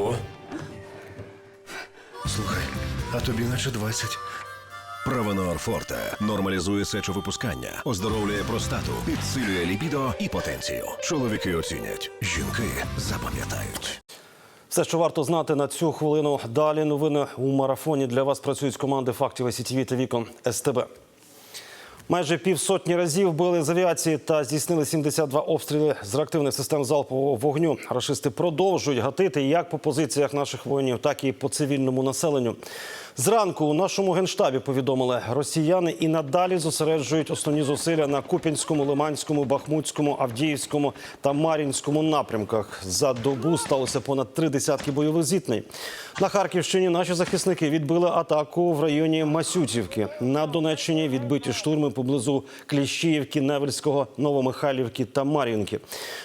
Ого. Слухай, а тобі наче 20. Правонор Форте нормалізує сечовипускання, оздоровлює простату, підсилює лібідо і потенцію. Чоловіки оцінять, жінки запам'ятають. Все, що варто знати на цю хвилину. Далі новини у марафоні для вас працюють з команди фактів СІТВ та вікон СТБ. Майже півсотні разів били з авіації та здійснили 72 обстріли з реактивних систем залпового вогню. Рашисти продовжують гатити як по позиціях наших воїнів, так і по цивільному населенню. Зранку у нашому генштабі повідомили, росіяни і надалі зосереджують основні зусилля на Куп'янському, Лиманському, Бахмутському, Авдіївському та Мар'їнському напрямках. За добу сталося понад три десятки бойових зіткнень. На Харківщині наші захисники відбили атаку в районі Масютівки. На Донеччині відбиті штурми поблизу Кліщіївки, Невельського, Новомихайлівки та Мар'їнки.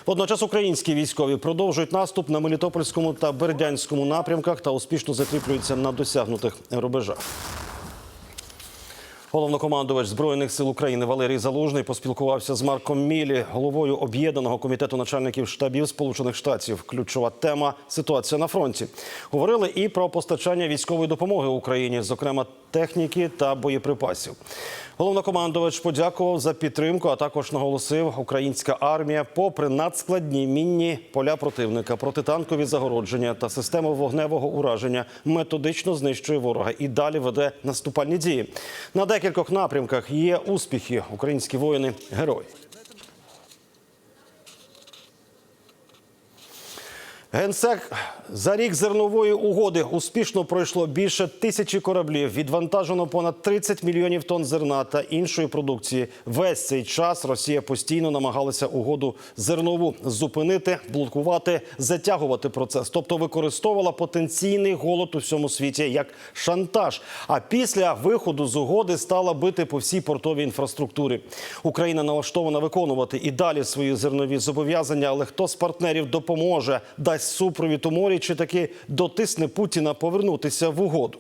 Водночас українські військові продовжують наступ на Мелітопольському та Бердянському напрямках та успішно закріплюються на досягнутих рубежах. Головнокомандувач збройних сил України Валерій Залужний поспілкувався з Марком Мілі, головою об'єднаного комітету начальників штабів Сполучених Штатів. Ключова тема ситуація на фронті. Говорили і про постачання військової допомоги Україні, зокрема техніки та боєприпасів. Головнокомандувач подякував за підтримку, а також наголосив, українська армія, попри надскладні мінні поля противника, протитанкові загородження та систему вогневого ураження, методично знищує ворога і далі веде наступальні дії. На декількох напрямках є успіхи. Українські воїни герої. Генсек за рік зернової угоди успішно пройшло більше тисячі кораблів. Відвантажено понад 30 мільйонів тонн зерна та іншої продукції. Весь цей час Росія постійно намагалася угоду зернову зупинити, блокувати, затягувати процес, тобто використовувала потенційний голод у всьому світі як шантаж. А після виходу з угоди стала бити по всій портовій інфраструктурі. Україна налаштована виконувати і далі свої зернові зобов'язання. Але хто з партнерів допоможе, дасть супровід у морі чи таки дотисне Путіна повернутися в угоду?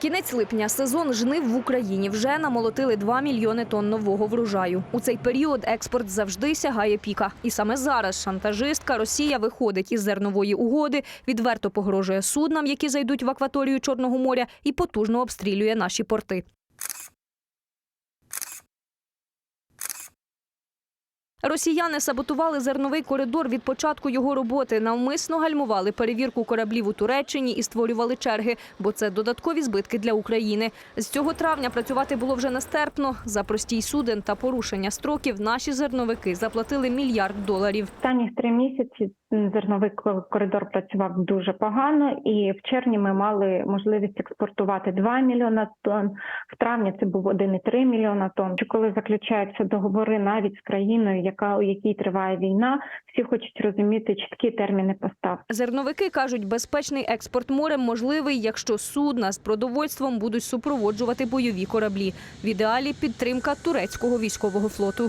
Кінець липня сезон жнив в Україні вже намолотили 2 мільйони тонн нового врожаю. У цей період експорт завжди сягає піка. І саме зараз шантажистка Росія виходить із зернової угоди, відверто погрожує суднам, які зайдуть в акваторію Чорного моря, і потужно обстрілює наші порти. Росіяни саботували зерновий коридор від початку його роботи. Навмисно гальмували перевірку кораблів у Туреччині і створювали черги, бо це додаткові збитки для України. З цього травня працювати було вже нестерпно. За простій суден та порушення строків наші зерновики заплатили мільярд доларів. Останні три місяці зерновий коридор працював дуже погано, і в червні ми мали можливість експортувати 2 мільйона тонн. В травні це був 1,3 мільйона тонн. Коли заключаються договори навіть з країною, яка у якій триває війна, всі хочуть розуміти чіткі терміни поставки. Зерновики кажуть, безпечний експорт морем можливий, якщо судна з продовольством будуть супроводжувати бойові кораблі. В ідеалі підтримка турецького військового флоту.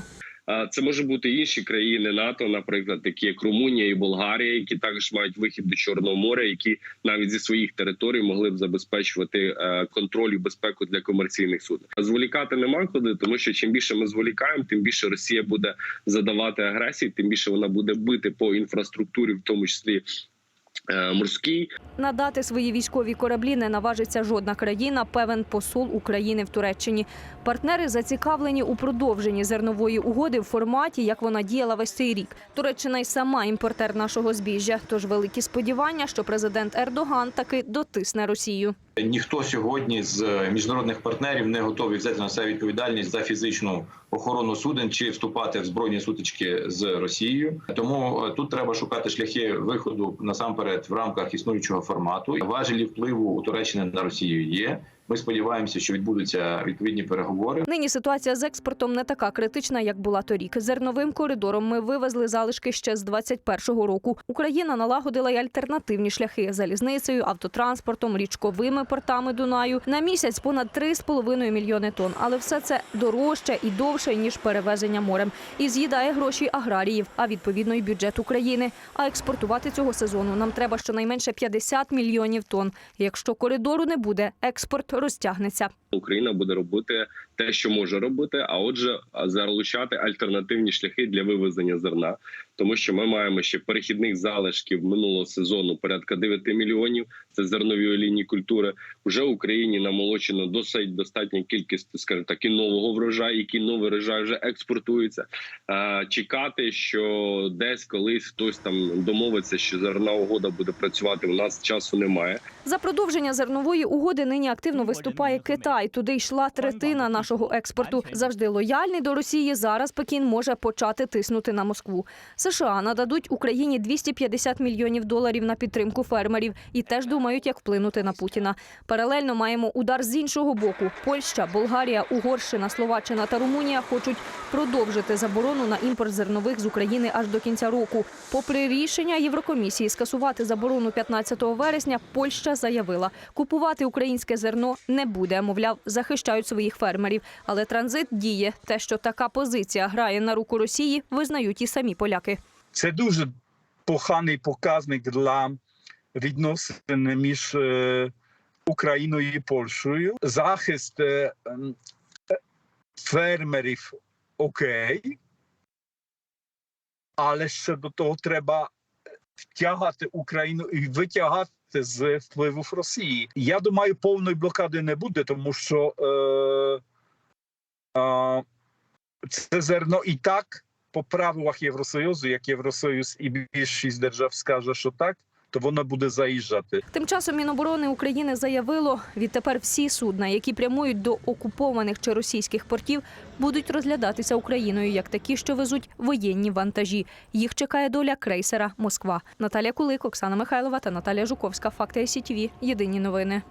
Це може бути інші країни НАТО, наприклад, такі як Румунія і Болгарія, які також мають вихід до Чорного моря, які навіть зі своїх територій могли б забезпечувати е, контроль і безпеку для комерційних суден. Зволікати нема куди, тому що чим більше ми зволікаємо, тим більше Росія буде задавати агресії, тим більше вона буде бити по інфраструктурі, в тому числі е, морській. Надати свої військові кораблі не наважиться жодна країна, певен посол України в Туреччині. Партнери зацікавлені у продовженні зернової угоди в форматі, як вона діяла весь цей рік. Туреччина й сама імпортер нашого збіжжя. Тож великі сподівання, що президент Ердоган таки дотисне Росію. Ніхто сьогодні з міжнародних партнерів не готовий взяти на себе відповідальність за фізичну охорону суден чи вступати в збройні сутички з Росією. Тому е, тут треба шукати шляхи виходу насамперед в рамках існуючого формату. Важелі впливу у Туреччини на Росію є. Ми сподіваємося, що відбудуться відповідні переговори. Нині ситуація з експортом не така критична, як була торік. Зерновим коридором ми вивезли залишки ще з 21-го року. Україна налагодила й альтернативні шляхи залізницею, автотранспортом, річковими портами Дунаю. На місяць понад 3,5 мільйони тонн. Але все це дорожче і довше ніж перевезення морем. І з'їдає гроші аграріїв, а відповідно й бюджет України. А експортувати цього сезону нам треба щонайменше 50 мільйонів тонн. Якщо коридору не буде, експорт розтягнеться. Україна буде робити те, що може робити, а отже, залучати альтернативні шляхи для вивезення зерна. Тому що ми маємо ще перехідних залишків минулого сезону порядка 9 мільйонів. Це зернові олійні культури. Вже в Україні намолочено досить достатня кількість, скажімо так, і нового врожаю, який новий врожай вже експортується. Чекати, що десь колись хтось там домовиться, що зерна угода буде працювати. У нас часу немає. За продовження зернової угоди нині активно виступає Китай. Туди йшла третина нашого експорту. Завжди лояльний до Росії. Зараз Пекін може почати тиснути на Москву. США нададуть Україні 250 мільйонів доларів на підтримку фермерів і теж думають, як вплинути на Путіна. Паралельно маємо удар з іншого боку. Польща, Болгарія, Угорщина, Словаччина та Румунія хочуть продовжити заборону на імпорт зернових з України аж до кінця року. Попри рішення Єврокомісії скасувати заборону 15 вересня, Польща заявила, купувати українське зерно не буде. Мовляв, захищають своїх фермерів. Але транзит діє. Те, що така позиція грає на руку Росії, визнають і самі поляки. Це дуже поганий показник для відносин між е, Україною і Польщею. Захист е, фермерів окей, але ще до того треба втягати Україну і витягати з впливів Росії. Я думаю, повної блокади не буде, тому що е, е, це зерно і так по правилах Євросоюзу, як Євросоюз і більшість держав скаже, що так, то воно буде заїжджати. Тим часом Міноборони України заявило, відтепер всі судна, які прямують до окупованих чи російських портів, будуть розглядатися Україною як такі, що везуть воєнні вантажі. Їх чекає доля крейсера Москва. Наталія Кулик, Оксана Михайлова та Наталія Жуковська. Факти СІТВ. Єдині новини.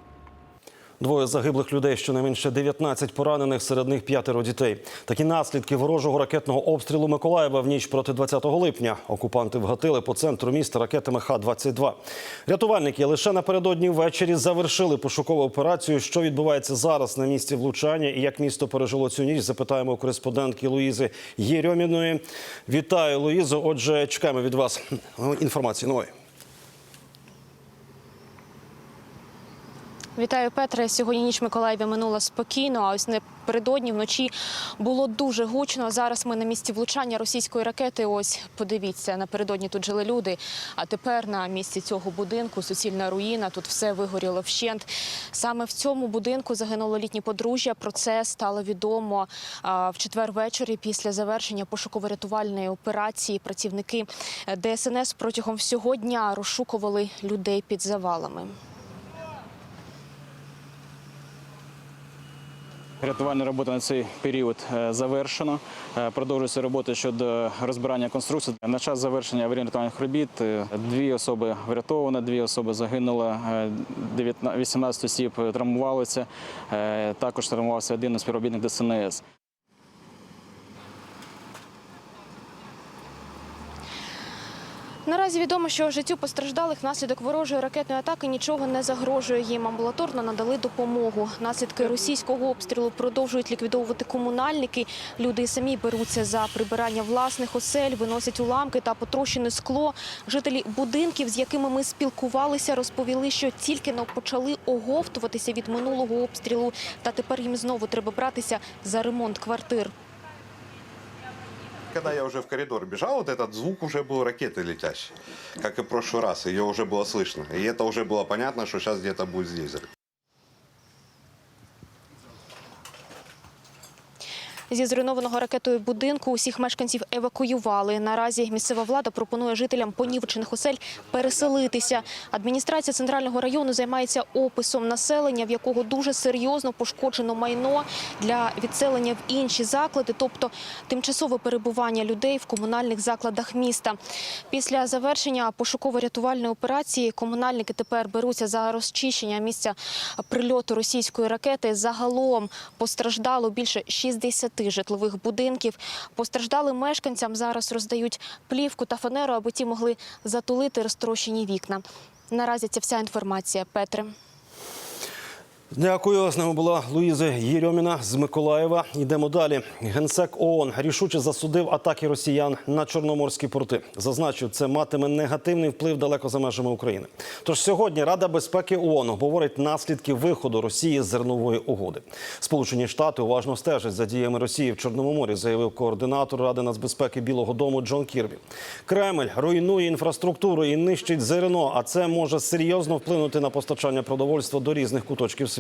Двоє загиблих людей, щонайменше 19 поранених, серед них п'ятеро дітей. Такі наслідки ворожого ракетного обстрілу Миколаєва в ніч проти 20 липня. Окупанти вгатили по центру міста ракетами Х-22. Рятувальники лише напередодні ввечері завершили пошукову операцію. Що відбувається зараз на місці влучання і як місто пережило цю ніч, запитаємо у кореспондентки Луїзи Єрьоміної. Вітаю, Луїзо. Отже, чекаємо від вас інформації нової. Вітаю, Петре. Сьогодні ніч Миколаєві минула спокійно. А ось напередодні вночі було дуже гучно. Зараз ми на місці влучання російської ракети. Ось подивіться, напередодні тут жили люди. А тепер на місці цього будинку суцільна руїна. Тут все вигоріло вщент. Саме в цьому будинку загинуло літнє подружжя. Про це стало відомо в четвер ввечері після завершення пошуково-рятувальної операції. Працівники е, ДСНС протягом всього дня розшукували людей під завалами. Рятувальна робота на цей період завершена. Продовжуються Е, Продовжується робота щодо розбирання конструкцій. На час завершення аварійно-рятувальних робіт е, дві особи врятовано, дві особи загинуло, е, 19 18 осіб травмувалися. Е, Також травмувався один співробітник ДСНС. Наразі відомо, що життю постраждалих внаслідок ворожої ракетної атаки нічого не загрожує. Їм амбулаторно надали допомогу. Наслідки російського обстрілу продовжують ліквідовувати комунальники. Люди самі беруться за прибирання власних осель, виносять уламки та потрощене скло. Жителі будинків, з якими ми спілкувалися, розповіли, що тільки но почали оговтуватися від минулого обстрілу, та тепер їм знову треба братися за ремонт квартир Когда я уже в коридор бежал, вот этот звук уже был ракеты летящей. Как и в прошлый раз, ее уже было слышно. И это уже было понятно, что сейчас где-то будет здесь. Зі зруйнованого ракетою будинку усіх мешканців евакуювали. Наразі місцева влада пропонує жителям понівечених осель переселитися. Адміністрація центрального району займається описом населення, в якого дуже серйозно пошкоджено майно для відселення в інші заклади, тобто тимчасове перебування людей в комунальних закладах міста. Після завершення пошуково-рятувальної операції комунальники тепер беруться за розчищення місця прильоту російської ракети. Загалом постраждало більше 60 житлових будинків. Постраждалим мешканцям зараз роздають плівку та фанеру, аби ті могли затулити розтрощені вікна. Наразі це вся інформація. Петре. Дякую. З нами була Луїза Єрьоміна з Миколаєва. Йдемо далі. Генсек ООН рішуче засудив атаки росіян на чорноморські порти. Зазначив, це матиме негативний вплив далеко за межами України. Тож сьогодні Рада безпеки ООН говорить наслідки виходу Росії з зернової угоди. Сполучені Штати уважно стежать за діями Росії в Чорному морі, заявив координатор Ради нацбезпеки Білого Дому Джон Кірбі. Кремль руйнує інфраструктуру і нищить зерно, а це може серйозно вплинути на постачання продовольства до різних куточків світу.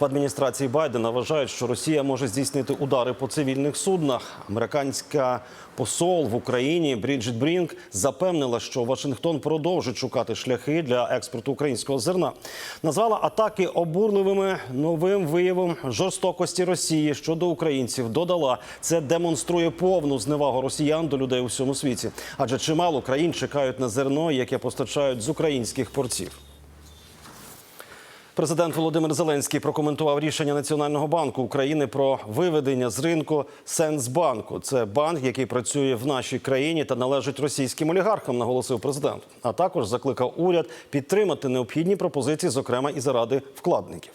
В адміністрації Байдена вважають, що Росія може здійснити удари по цивільних суднах. Американська посол в Україні Бріджит Брінк запевнила, що Вашингтон продовжить шукати шляхи для експорту українського зерна. Назвала атаки обурливими новим виявом жорстокості Росії щодо українців. Додала, це демонструє повну зневагу росіян до людей у всьому світі, адже чимало країн чекають на зерно, яке постачають з українських портів. Президент Володимир Зеленський прокоментував рішення Національного банку України про виведення з ринку Сенсбанку. Це банк, який працює в нашій країні та належить російським олігархам, наголосив президент. А також закликав уряд підтримати необхідні пропозиції, зокрема і заради вкладників.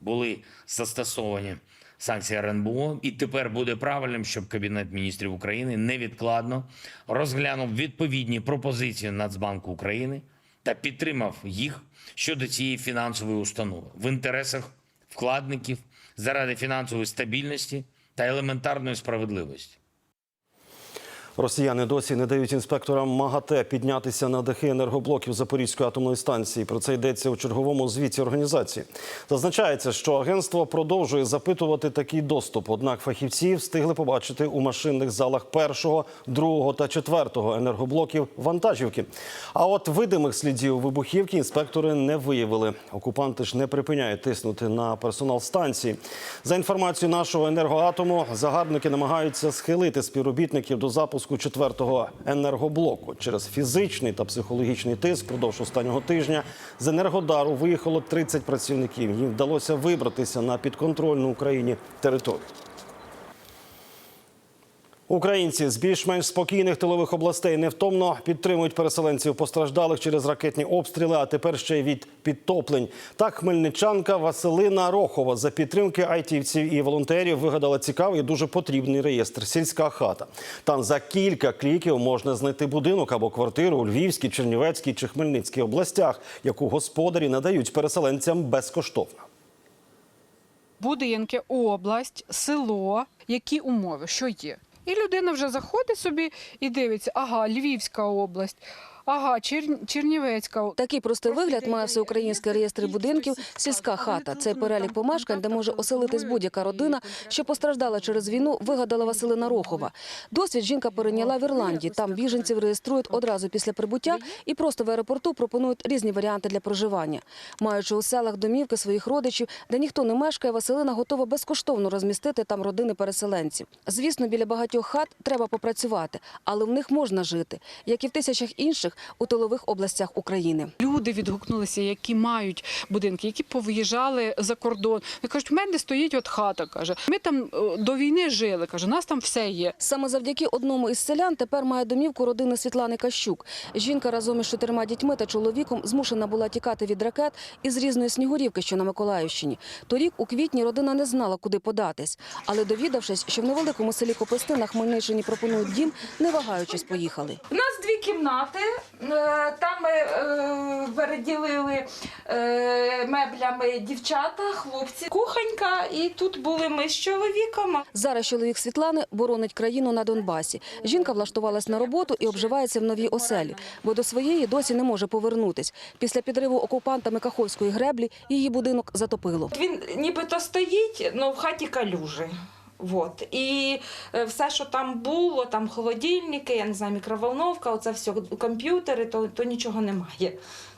були застосовані санкції РНБО, і тепер буде правильним, щоб Кабінет міністрів України невідкладно розглянув відповідні пропозиції Нацбанку України та підтримав їх щодо цієї фінансової установи в інтересах вкладників заради фінансової стабільності та елементарної справедливості. Росіяни досі не дають інспекторам МАГАТЕ піднятися на дахи енергоблоків Запорізької атомної станції. Про це йдеться у черговому звіті організації. Зазначається, що агентство продовжує запитувати такий доступ. Однак фахівці встигли побачити у машинних залах першого, другого та четвертого енергоблоків вантажівки. А от видимих слідів вибухівки інспектори не виявили. Окупанти ж не припиняють тиснути на персонал станції. За інформацією нашого енергоатому, загарбники намагаються схилити співробітників до запуску четвертого енергоблоку через фізичний та психологічний тиск. Продовж останнього тижня з енергодару виїхало 30 працівників. Їм вдалося вибратися на підконтрольну Україні територію. Українці з більш-менш спокійних тилових областей невтомно підтримують переселенців постраждалих через ракетні обстріли, а тепер ще й від підтоплень. Так, хмельничанка Василина Рохова за підтримки айтівців і волонтерів вигадала цікавий і дуже потрібний реєстр сільська хата. Там за кілька кліків можна знайти будинок або квартиру у Львівській, Чернівецькій чи Хмельницькій областях, яку господарі надають переселенцям безкоштовно. будинки, область, село, які умови, що є. І людина вже заходить собі і дивиться, ага, Львівська область, ага, Чер... Чернівецька. Такий простий вигляд має всеукраїнський реєстр будинків «Сільська хата». Цей перелік помешкань, де може оселитись будь-яка родина, що постраждала через війну, вигадала Василина Рохова. Досвід жінка перейняла в Ірландії. Там біженців реєструють одразу після прибуття і просто в аеропорту пропонують різні варіанти для проживання. Маючи у селах домівки своїх родичів, де ніхто не мешкає, Василина готова безкоштовно розмістити там родини переселенців. Звісно, біля багатьох хат треба попрацювати, але в них можна жити, як і в тисячах інших у тилових областях України. Люди відгукнулися, які мають будинки, які повиїжджали за кордон. Вони кажуть, в мене стоїть от хата. каже. Ми там е, до війни жили. каже, у нас там все є. Саме завдяки одному із селян тепер має домівку родини Світлани Кащук. Жінка разом із чотирма дітьми та чоловіком змушена була тікати від ракет із різної снігурівки, що на Миколаївщині. Торік у квітні родина не знала, куди податись. Але довідавшись, що в невеликому селі Кописти на Хмельниччині пропонують дім, не вагаючись, поїхали. У нас дві кімнати. Е, Там ми е, переділили е, меблями дівчата, хлопці, кухонька, і тут були ми з чоловіком. Зараз чоловік Світлани боронить країну на Донбасі. Жінка влаштувалась на роботу і обживається в новій оселі, бо до своєї досі не може повернутись. Після підриву окупантами Каховської греблі її будинок затопило. Він нібито стоїть, але в хаті калюжі. Вот. І е, все, що там було, там холодильники, я не знаю, мікроволновка, оце все, комп'ютери, то, то нічого немає.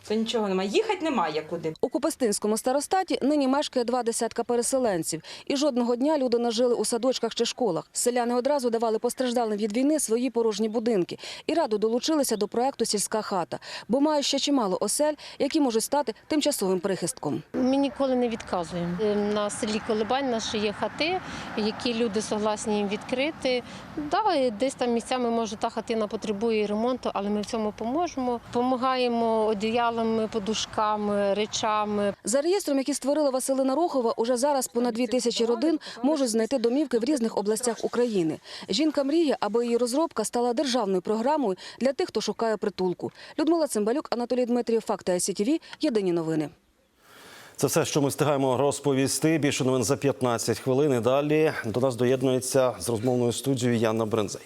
То нічого немає. Їхати немає куди. У Копистинському старостаті нині мешкає два десятка переселенців. І жодного дня люди не жили у садочках чи школах. Селяни одразу давали постраждалим від війни свої порожні будинки. І радо долучилися до проекту «Сільська хата», бо мають ще чимало осель, які можуть стати тимчасовим прихистком. Ми ніколи не відказуємо. Е, На селі Колибань наші є хати, які люди согласні їм відкрити. Да, десь там місцями може та хатина потребує ремонту, але ми в цьому поможемо. Помагаємо одіялами, подушками, речами. За реєстром, який створила Василина Рохова, уже зараз понад дві тисячі родин можуть знайти домівки в різних областях України. Жінка мріє, аби її розробка стала державною програмою для тих, хто шукає притулку. Людмила Цимбалюк, Анатолій Дмитрієв, Факти СІТВ. Єдині новини. Це все, що ми встигаємо розповісти. Більше новин за 15 хвилин. І далі до нас доєднується з розмовною студією Яна Брензей.